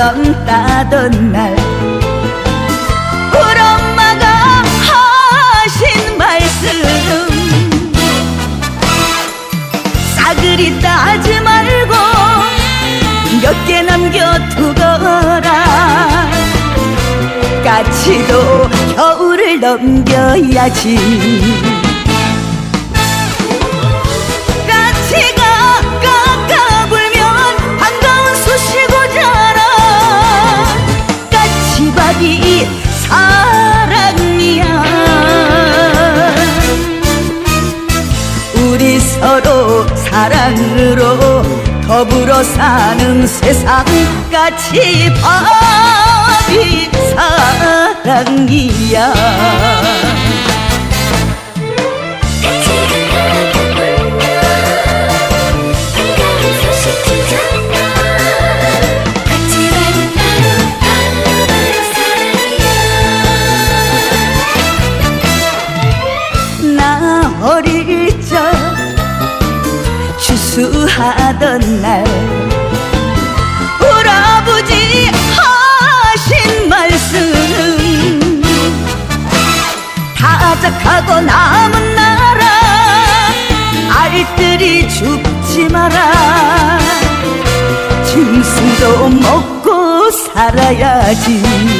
세상 따던 날. 우리 엄마가 하신 말씀. 싸그리 따지 말고 몇 개 남겨두거라. 까치도 겨울을 넘겨야지 사랑으로 더불어 사는 세상 까치밥이 사랑이야 하던 날 아버지 하신 말씀 타작하고 남은 나라 알뜰히 죽지 마라. 짐승도 먹고 살아야지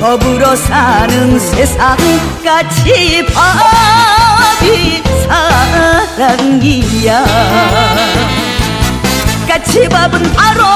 더불어 사는 세상 까치밥이 사랑이야. 까치밥은 바로